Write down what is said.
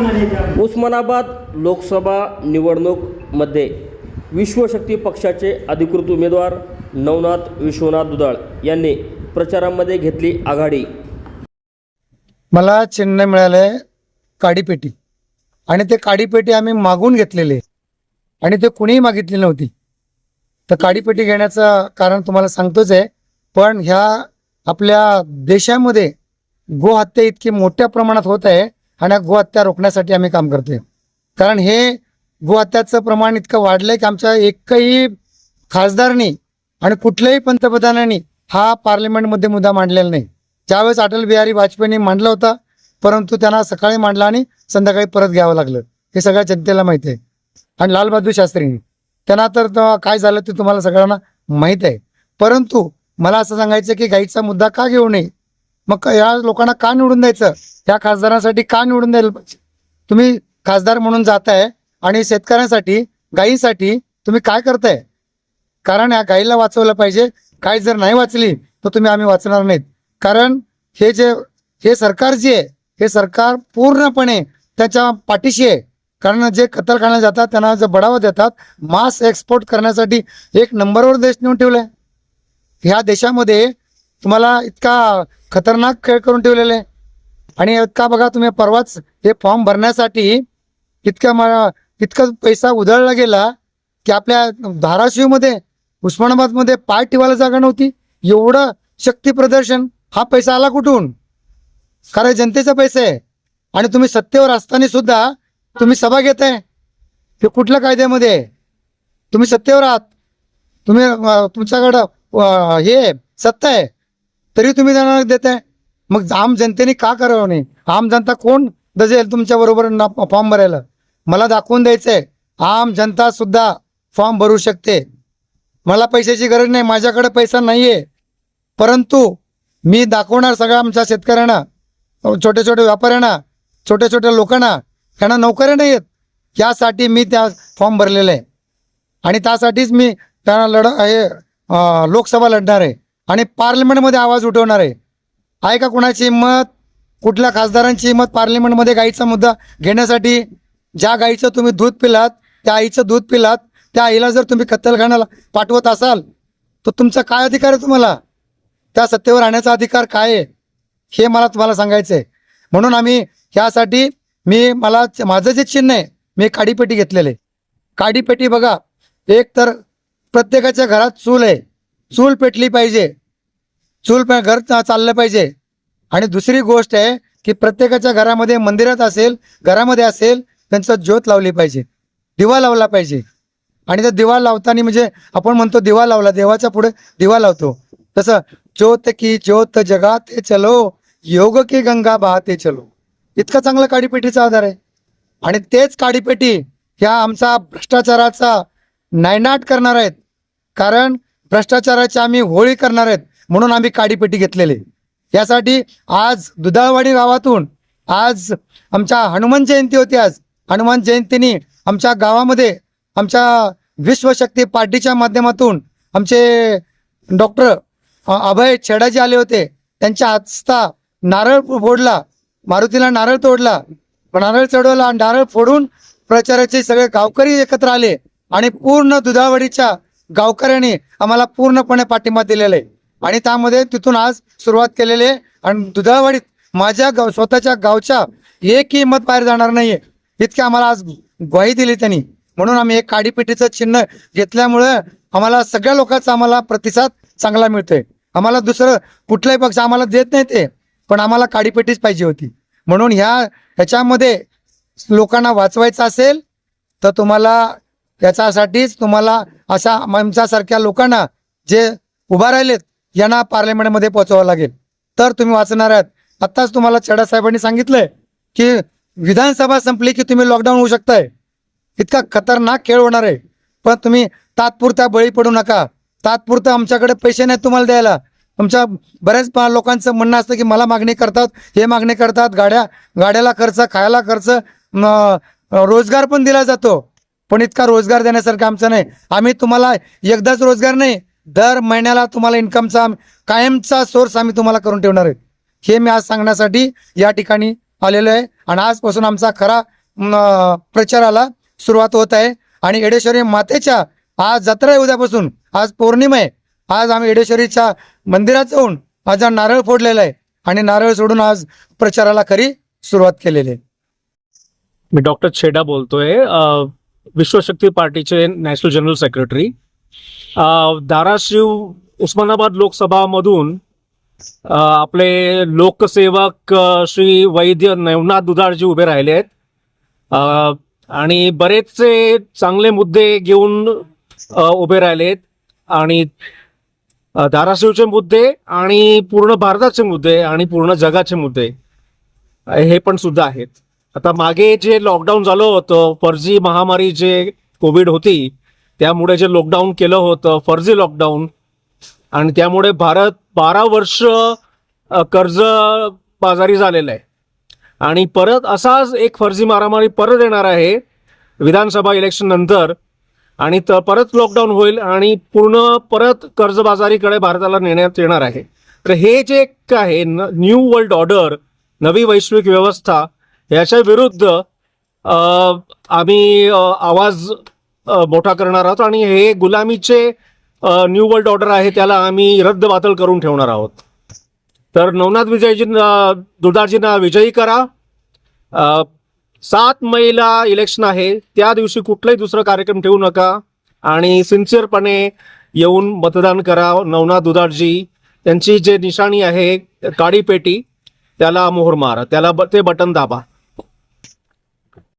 उस्मानाबाद लोकसभा निवडणूकमध्ये विश्वशक्ती पक्षाचे अधिकृत उमेदवार नवनाथ विश्वनाथ दुधाळ यांनी प्रचारामध्ये घेतली आघाडी. मला चिन्ह मिळालंय काडीपेटी. आणि ते काडीपेटी आम्ही मागून घेतलेले. आणि ते कुणीही मागितली नव्हती. तर काडीपेटी घेण्याचं कारण तुम्हाला सांगतोच आहे. पण ह्या आपल्या देशामध्ये गोहत्या इतकी मोठ्या प्रमाणात होत आहे. आणि गोहत्या रोखण्यासाठी आम्ही काम करतोय. कारण हे गोहत्याचं प्रमाण इतकं वाढलंय की आमच्या एकही खासदारनी आणि कुठल्याही पंतप्रधानांनी हा पार्लमेंटमध्ये मुद्दा मांडलेला नाही. ज्यावेळेस अटल बिहारी वाजपेयींनी मांडला होता परंतु त्यांना सकाळी मांडला आणि संध्याकाळी परत घ्यावं लागलं. हे सगळ्या जनतेला माहिती आहे. आणि लालबहादूर शास्त्रींनी. त्यांना तर काय झालं ते तुम्हाला सगळ्यांना माहीत आहे. परंतु मला असं सांगायचं की गाईचा मुद्दा का घेऊ नये? मग या लोकांना का निवडून द्यायचं? या खासदारांसाठी का निवडून द्यायला पाहिजे? तुम्ही खासदार म्हणून जाताय आणि शेतकऱ्यांसाठी गायीसाठी तुम्ही काय करताय? कारण या गाईला वाचवलं पाहिजे. गाय जर नाही वाचली तर तुम्ही आम्ही वाचणार नाहीत. कारण हे जे हे सरकार जे आहे हे सरकार पूर्णपणे त्याच्या पाठीशी आहे. कारण जे कत्तलखान्यात जातात त्यांना जे बढावा देतात मास एक्सपोर्ट करण्यासाठी एक नंबरवर देश नेऊन ठेवलाय. ह्या देशामध्ये तुम्हाला इतका खतरनाक खेळ करून ठेवलेला. आहे आणि इतका बघा तुम्ही परवाच हे फॉर्म भरण्यासाठी इतका मला इतका पैसा उधळला गेला की आपल्या धाराशिवमध्ये उस्मानाबादमध्ये पाय ठेवायला जागा नव्हती. एवढं शक्ती प्रदर्शन हा पैसा आला कुठून? कारण जनतेचा पैसा आहे. आणि तुम्ही सत्तेवर असताना सुद्धा तुम्ही सभा घेत आहे हे कुठल्या कायद्यामध्ये तुम्ही सत्तेवर आहात. तुम्ही तुमच्याकडं हे आहे, सत्ता आहे. तरी तुम्ही त्यांना देताय. मग आम जनतेने का करावं नाही? आम जनता कोण दजेल तुमच्या बरोबर फॉर्म भरायला? मला दाखवून द्यायचंय. आम जनता सुद्धा फॉर्म भरू शकते. मला पैशाची गरज नाही माझ्याकडे पैसा नाहीये. परंतु मी दाखवणार सगळ्या आमच्या शेतकऱ्यांना छोट्या छोट्या व्यापाऱ्यांना छोट्या छोट्या लोकांना त्यांना नोकऱ्या नाही आहेत. यासाठी मी त्या फॉर्म भरलेला आहे. आणि त्यासाठीच मी त्यांना लढ हे लोकसभा लढणार आहे. आणि पार्लमेंटमध्ये आवाज उठवणार. आहे आहे का कुणाची हिंमत? कुठल्या खासदारांची हिंमत पार्लमेंटमध्ये गाईचा मुद्दा घेण्यासाठी? ज्या गाईचं तुम्ही दूध पिलात त्या आईचं दूध पिलात त्या आईला जर तुम्ही कत्तलखान्याला पाठवत असाल तर तुमचा काय अधिकार आहे तुम्हाला? त्या सत्तेवर आणण्याचा अधिकार काय आहे? हे मला तुम्हाला सांगायचं आहे. म्हणून आम्ही ह्यासाठी मी मला माझं जे चिन्ह आहे मी काडीपेटी घेतलेले आहे. काडीपेटी बघा एक तर प्रत्येकाच्या घरात चूल आहे. चूल पेटली पाहिजे. चूल घर चाललं पाहिजे. आणि दुसरी गोष्ट आहे की प्रत्येकाच्या घरामध्ये मंदिरात असेल घरामध्ये असेल त्यांचं ज्योत लावली पाहिजे. दिवा लावला पाहिजे. आणि त्या दिवा लावताना म्हणजे आपण म्हणतो दिवा लावला देवाच्या पुढे दिवा लावतो. तसं ज्योत की ज्योत जगाते चलो योग की गंगा बहाते चलो. इतका चांगला काडीपेटीचा आधार आहे. आणि तेच काडीपेटी ह्या आमचा भ्रष्टाचाराचा नायनाट करणार आहेत. कारण भ्रष्टाचाराची आम्ही होळी करणार आहेत. म्हणून आम्ही काडीपेटी घेतलेली. यासाठी आज दुधाळवाडी गावातून आज आमच्या हनुमान जयंती होती आज. हनुमान जयंतीनी आमच्या गावामध्ये आमच्या विश्वशक्ती पार्टीच्या माध्यमातून आमचे डॉक्टर अभय छेडाजी आले होते. त्यांच्या हस्ता नारळ फोडला. मारुतीला नारळ तोडला. नारळ चढवला आणि नारळ फोडून प्रचाराचे सगळे गावकरी एकत्र आले आणि पूर्ण दुधावडीच्या गावकऱ्यांनी आम्हाला पूर्णपणे पाठिंबा दिलेला आहे. आणि त्यामध्ये तिथून आज सुरुवात केलेली आहे. आणि दुधावाडीत माझ्या गाव स्वतःच्या गावच्या एक किंमत बाहेर जाणार नाहीये. इतकी आम्हाला आज ग्वाही दिली त्यांनी. म्हणून आम्ही एक काडीपेटीचं चिन्ह घेतल्यामुळं आम्हाला सगळ्या लोकांचा आम्हाला प्रतिसाद चांगला मिळतोय. आम्हाला दुसरं कुठलाही पक्ष आम्हाला देत नाही ते पण आम्हाला काडीपेटीच पाहिजे होती. म्हणून ह्या ह्याच्यामध्ये लोकांना वाचवायचं असेल तर तुम्हाला याच्यासाठीच तुम्हाला अशा आमच्यासारख्या लोकांना जे उभा राहिलेत यांना पार्लमेंटमध्ये पोहोचवावं लागेल. तर तुम्ही वाचणार आहात. आत्ताच तुम्हाला चडा साहेबांनी सांगितलंय की विधानसभा संपली की तुम्ही लॉकडाऊन होऊ शकताय. इतका खतरनाक खेळ होणार आहे. पण तुम्ही तात्पुरता बळी पडू नका. तात्पुरतं आमच्याकडे पैसे नाहीत तुम्हाला द्यायला. तुमच्या बऱ्याच लोकांचं म्हणणं असतं की मला मागणी करतात हे मागणी करतात गाड्या गाड्याला खर्च खायला खर्च रोजगार पण दिला जातो. पण इतका रोजगार देण्यासारखं आमचं नाही. आम्ही तुम्हाला एकदाच रोजगार नाही दर महिन्याला तुम्हाला इन्कमचा कायमचा सोर्स आम्ही तुम्हाला करून ठेवणार आहे. हे मी आज सांगण्यासाठी या ठिकाणी आलेलो आहे. आणि आजपासून आमचा खरा प्रचाराला सुरुवात होत आहे. आणि येडेश्वरी मातेच्या आज जत्रा आहे उद्यापासून. आज पौर्णिमा आहे. आज आम्ही येडेश्वरीच्या मंदिरात जाऊन आज नारळ फोडलेला आहे. आणि नारळ सोडून आज प्रचाराला खरी सुरुवात केलेली आहे. मी डॉक्टर छेडा बोलतोय. विश्वशक्ती पार्टीचे national general secretary. Dharashiv Osmanabad लोकसभामधून आपले लोकसेवक श्री वैद्य नवनाथ दुधाळजी उभे राहिले आहेत. आणि बरेचसे चांगले मुद्दे घेऊन उभे उभे राहिलेत आणि धाराशिवचे मुद्दे आणि पूर्ण भारताचे मुद्दे आणि पूर्ण जगाचे मुद्दे हे पण सुद्धा आहेत. आता मागे जे लॉकडाऊन झालं होतं फर्जी महामारी जे कोविड होती त्यामुळे जे लॉकडाऊन केलं होतं फर्जी लॉकडाऊन आणि त्यामुळे भारत बारा वर्ष कर्ज बाजारी झालेला आहे. आणि परत असाच एक फर्जी मारामारी परत येणार आहे विधानसभा इलेक्शन नंतर आणि त परत लॉकडाऊन होईल आणि पूर्ण परत कर्जबाजारीकडे भारताला नेण्यात येणार आहे. तर हे जे एक आहे न्यू वर्ल्ड ऑर्डर नवी वैश्विक व्यवस्था याच्या विरुद्ध आम्ही आवाज मोठा करणार आहोत आणि हे गुलामीचे न्यू वर्ल्ड ऑर्डर आहे त्याला आम्ही रद्दबातल करून ठेवणार आहोत. तर नवनाथ विजयजींना दुर्दारजींना विजयी करा. सात मेला इलेक्शन आहे त्या दिवशी कुठलाही दुसरा कार्यक्रम ठेवू नका आणि सिन्सिअरपणे येऊन मतदान करा. नवनाथ दुधाळजी त्यांची जे निशाणी आहे काळी पेटी त्याला मोहर मारा त्याला ब- ते बटन दाबा.